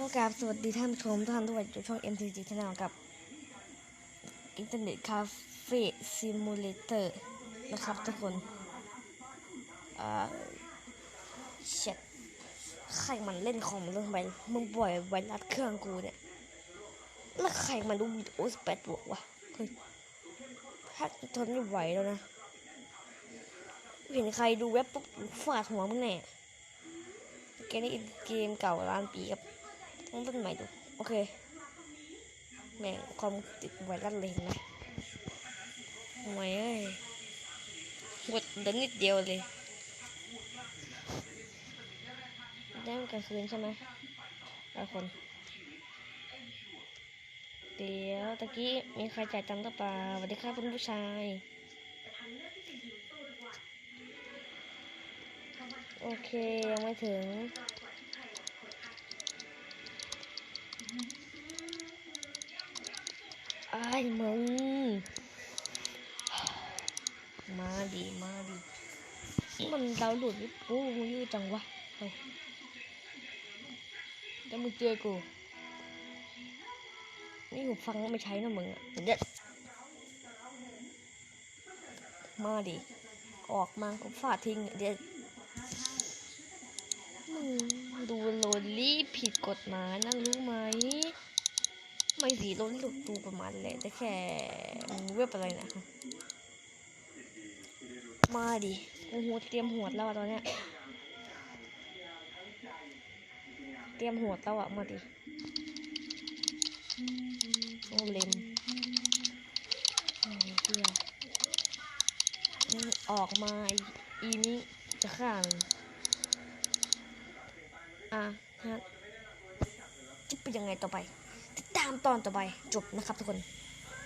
ข้อกราบสวัสดีท่านผู้ชมทุกท่านด้วยอยู่ช่อง MTG Channel กับ Internet Cafe Simulator นะครับทุกคนอ่าเช็ดใครมันเล่นคอมเรื่องไปมึงปล่อยไวรัสเครื่องกูเนี่ย แล้วใครมันดูวิดีโอสเปดบวกวะเฮ้ยถ้าทนไม่ไหวแล้วนะ เห็นใครดูเว็บปุ๊บฟาดหัวมึงแน่เกมนี้เกมเก่าล้านปีกับ ต้องต้นใหม่ดู โอเค แม่งความติดไวรัสเลยเห็นไหมห่วยเอ้ยหมดเดินนิดเดียวเลยได้มันกลางคืนใช่ไหมหลายคน เดี๋ยวตะกี้มีใครจ่ายตังค์หรือเปล่าสวัสดีครับคุณผู้ชาย โอเค ยังไม่ถึง ไอ้มึง มาดีมาดีมันเราหลุดวิปูมึงยืดจังวะเฮ้ยแล้วมึงเจอกูนี่หูฟังไม่ใช้นะมึงอะเด็ดมาดิ ออกมาก็ฟาดทิ้งเด็ดมึงดูโรลลี่ผิดกฎหมายนะรู้ไหม ไม่สีโรลลี่ดูประมาณแหละแต่แค่เว็บอะไรนะมาดิโอ้โหเตรียมหวดแล้วตอนเนี้ยเตรียมหวดแล้วอะมาดิโอ้เลมโอ้เหี้ยยังออกมาอีนี้จะฆ่ามันอะฮะจะเป็นยังไงต่อไปามตอนต่อไปจบนะครับทุกคน